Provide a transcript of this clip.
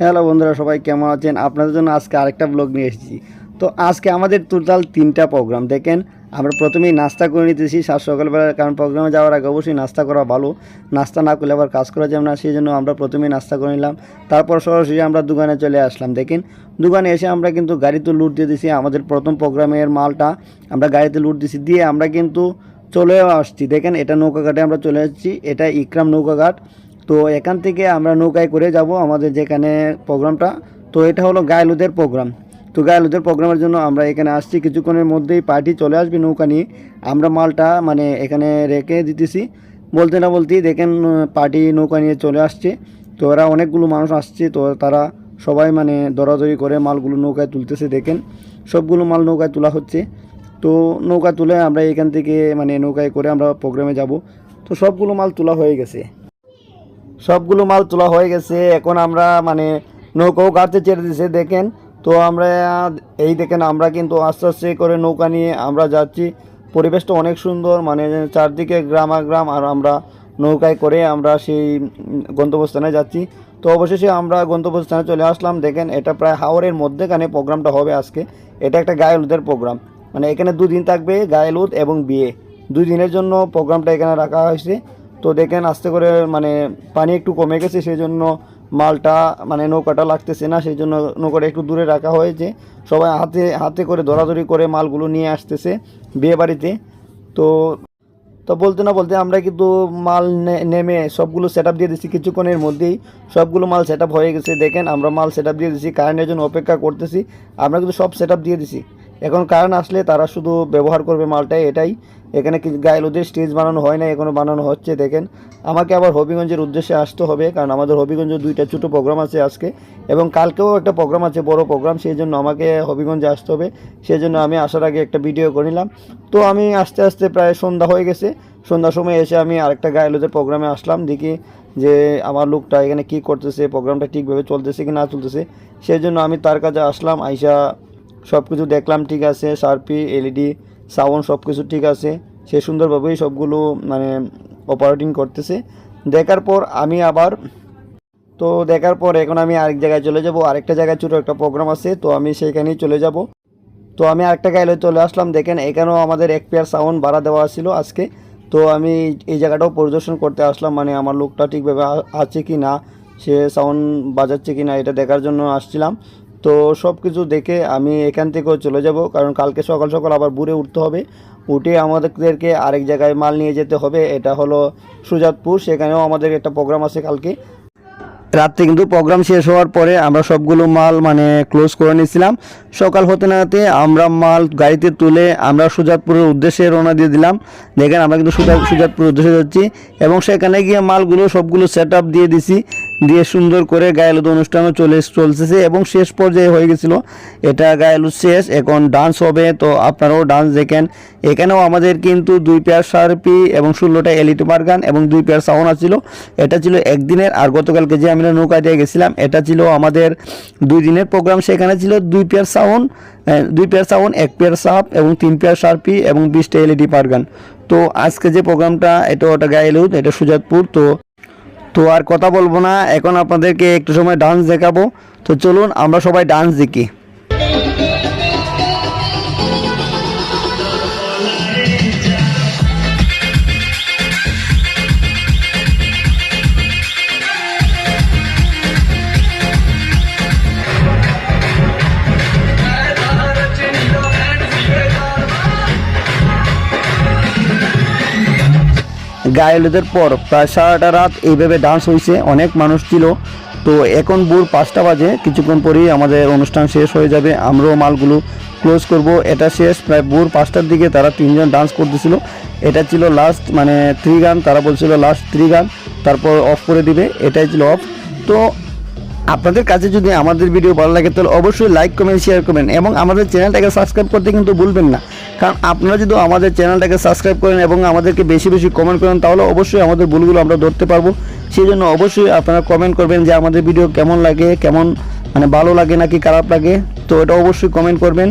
Hello বন্ধুরা, সবাই কেমন আছেন? আপনাদের জন্য আজকে আরেকটা ব্লগ নিয়ে এসেছি। তো আজকে আমাদের টোটাল তিনটা প্রোগ্রাম দেখেন, আমরা প্রথমেই নাস্তা করে নিতেছি। সাত সকালবেলা কারণ প্রোগ্রামে যাওয়ার আগে অবশ্যই নাস্তা করা ভালো। নাস্তা না করলে আবার কাজ করা যাবে না, সেই জন্য আমরা প্রথমেই নাস্তা করে নিলাম। তারপর সরাসরি আমরা দোকানে চলে আসলাম, দেখেন। দোকানে এসে আমরা কিন্তু গাড়িতে লুট দিয়ে দিছি আমাদের প্রথম প্রোগ্রামের মালটা আমরা গাড়িতে লুট দিছি দিয়ে আমরা কিন্তু চলেও আসছি, দেখেন, এটা নৌকাঘাটে আমরা চলে আসছি এটা ইকরাম নৌকাঘাট তো এখান থেকে আমরা নৌকায় করে যাব আমাদের যেখানে প্রোগ্রামটা। তো এটা হলো গায়লুদের প্রোগ্রাম। তো গায়েলুদের প্রোগ্রামের জন্য আমরা এখানে আসছি। কিছুক্ষণের মধ্যেই পার্টি চলে আসবে নৌকা নিয়ে। আমরা মালটা মানে এখানে রেখে দিতেছি। বলতে না বলতেই দেখেন পার্টি নৌকা নিয়ে চলে আসছে। তো ওরা অনেকগুলো মানুষ আসছে। তো তারা সবাই মানে দরাদরি করে মালগুলো নৌকায় তুলতেছে দেখেন। সবগুলো মাল নৌকায় তোলা হচ্ছে। তো নৌকা তুলে আমরা এখান থেকে মানে নৌকায় করে আমরা প্রোগ্রামে যাব। তো সবগুলো মাল তোলা হয়ে গেছে। সবগুলো মাল তোলা হয়ে গেছে। এখন আমরা মানে নৌকাও কাটতে ছেড়ে দিয়েছে দেখেন। তো আমরা, এই দেখেন, আমরা কিন্তু আস্তে আস্তে করে নৌকা নিয়ে আমরা যাচ্ছি। পরিবেশটা অনেক সুন্দর মানে চারদিকে গ্রাম আর গ্রাম আর আমরা নৌকায় করে আমরা সেই গন্তব্যস্থানে যাচ্ছি। তো অবশেষে আমরা গন্তব্যস্থানে চলে আসলাম। দেখেন, এটা প্রায় হাওড়ের মধ্যেখানে প্রোগ্রামটা হবে আজকে। এটা একটা গায়েলুদের প্রোগ্রাম। মানে এখানে দুদিন থাকবে গায়েলুদ এবং বিয়ে। দুই দিনের জন্য প্রোগ্রামটা এখানে রাখা হয়েছে। তো দেখেন আস্তে করে মানে পানি একটু কমে গেছে সেই জন্য মালটা মানে নৌকাটা লাগতেছে না সেই জন্য নৌকাটা একটু দূরে রাখা হয়েছে। সবাই হাতে হাতে করে দরাদরি করে মালগুলো নিয়ে আসতেছে বিয়ে বাড়িতে তো তো বলতে না বলতে আমরা কিন্তু মাল নেমে সবগুলো সেট দিয়ে দিচ্ছি কিছুক্ষণের মধ্যেই। সবগুলো মাল সেট হয়ে গেছে, দেখেন আমরা মাল সেট দিয়ে দিচ্ছি কারেন্টের জন্য অপেক্ষা করতেছি। আমরা কিন্তু সব সেট দিয়ে দিছি এখন কারেন্ট আসলে তারা শুধু ব্যবহার করবে মালটাই, এটাই। এখানে কি গায়ে লোদের স্টেজ বানানো হয় না এখনও বানানো হচ্ছে, দেখেন। আমাকে আবার হবিগঞ্জের উদ্দেশ্যে আসতে হবে, কারণ আমাদের হবিগঞ্জে দুইটা ছোটো প্রোগ্রাম আছে আজকে, এবং কালকেও একটা প্রোগ্রাম আছে, বড় প্রোগ্রাম, সেই জন্য আমাকে হবিগঞ্জে আসতে হবে। সেই জন্য আমি আসার আগে একটা ভিডিও করে নিলাম। তো আমি আস্তে আস্তে প্রায় সন্ধ্যা হয়ে গেছে। সন্ধ্যার সময় এসে আমি আরেকটা গায়েলোদের প্রোগ্রামে আসলাম, দেখি যে আমার লোকটা এখানে কি করতেছে, প্রোগ্রামটা ঠিকভাবে চলতেছে কি না চলতেছে। সেই জন্য আমি তার কাছে আসলাম, আইসা সব কিছু দেখলাম ঠিক আছে সার্পি এলইডি সাউন্ড সব কিছু ঠিক আছে। সে সুন্দরভাবেই সবগুলো মানে অপারেটিং করতেছে। দেখার পর আমি আবার, তো দেখার পর এখন আমি আরেক জায়গায় চলে যাব। আরেকটা জায়গায় ছোটো একটা প্রোগ্রাম আছে, তো আমি সেইখানেই চলে যাব। তো আমি আরেকটা গাইলে চলে আসলাম। দেখেন, এখানেও আমাদের এক পেয়ার সাউন্ড ভাড়া দেওয়া ছিল আজকে। তো আমি এই জায়গাটাও পরিদর্শন করতে আসলাম মানে আমার লোকটা ঠিকভাবে আছে কি না সে সাউন্ড বাজাচ্ছে কি না এটা দেখার জন্য আসছিলাম। তো সব কিছু দেখে আমি এখান থেকেও চলে যাব, কারণ কালকে সকাল সকাল আবার বুড়ে উঠতে হবে। উঠে আমাদেরকে আরেক জায়গায় মাল নিয়ে যেতে হবে, এটা হলো সুজাতপুর, সেখানেও আমাদের একটা প্রোগ্রাম আছে কালকে। রাত্রে কিন্তু প্রোগ্রাম শেষ হওয়ার পরে আমরা সবগুলো মাল মানে ক্লোজ করে নিয়েছিলাম। সকাল হতে না হতে আমরা মাল গাড়িতে তুলে আমরা সুজাতপুরের উদ্দেশ্যে রওনা দিয়ে দিলাম। দেখেন আমরা কিন্তু সুজা সুজাতপুরের উদ্দেশ্যে যাচ্ছি এবং সেখানে গিয়ে মালগুলো সবগুলো সেট দিয়ে দিছি। দিয়ে সুন্দর করে গায়েলুদ অনুষ্ঠানও চলে চলতেছে এবং শেষ পর্যায়ে হয়ে গেছিল এটা গায়েলুদ শেষ, এখন ডান্স হবে। তো আপনারাও ডান্স দেখেন। এখানেও আমাদের কিন্তু দুই পেয়ার সার্পি এবং ষোলোটা এলিট মার্গান এবং দুই পেয়ার সাউন্ড আছিল এটা ছিল একদিনের আর গতকালকে যে আমরা নৌকা দিয়ে গেছিলাম, এটা ছিল আমাদের দুই দিনের প্রোগ্রাম সেখানে ছিল দুই পেয়ার সাউন্ড দুই পেয়ার সাউন্ড এক পেয়ার সাপ এবং তিন পেয়ার সার্পি এবং বিশটা এলইডি পারগান তো আজকে যে প্রোগ্রামটা এটা ওটা গায়েলুদ এটা সুজাতপুর। তো তো আর কথা বলব না। এখন আপনাদেরকে একটু সময় ডান্স দেখাবো। তো চলুন, আমরা সবাই ডান্স দেখি। গায়েলুদের পর প্রায় সারাটা রাত এইভাবে ডান্স হয়েছে, অনেক মানুষ ছিল। তো এখন ভোর পাঁচটা বাজে, কিছুক্ষণ পরেই আমাদের অনুষ্ঠান শেষ হয়ে যাবে। আমরাও মালগুলো ক্লোজ করব। এটা শেষ, প্রায় ভোর পাঁচটার দিকে তারা তিনজন ডান্স করতেছিল। এটা ছিল লাস্ট মানে থ্রি গান তারা বলছিল লাস্ট থ্রি গান তারপর অফ করে দিবে। এটাই ছিল অফ তো আপনাদের কাছে যদি আমাদের ভিডিও ভালো লাগে, তাহলে অবশ্যই লাইক কমেন্ট শেয়ার করবেন এবং আমাদের চ্যানেলটাকে সাবস্ক্রাইব করতে কিন্তু ভুলবেন না। কারণ আপনারা যদি আমাদের চ্যানেলটাকে সাবস্ক্রাইব করেন এবং আমাদেরকে বেশি বেশি কমেন্ট করেন, তাহলে অবশ্যই আমাদের ভুলগুলো আমরা ধরতে পারব। সেই জন্য অবশ্যই আপনারা কমেন্ট করবেন যে আমাদের ভিডিও কেমন লাগে, কেমন মানে ভালো লাগে নাকি খারাপ লাগে। তো এটা অবশ্যই কমেন্ট করবেন।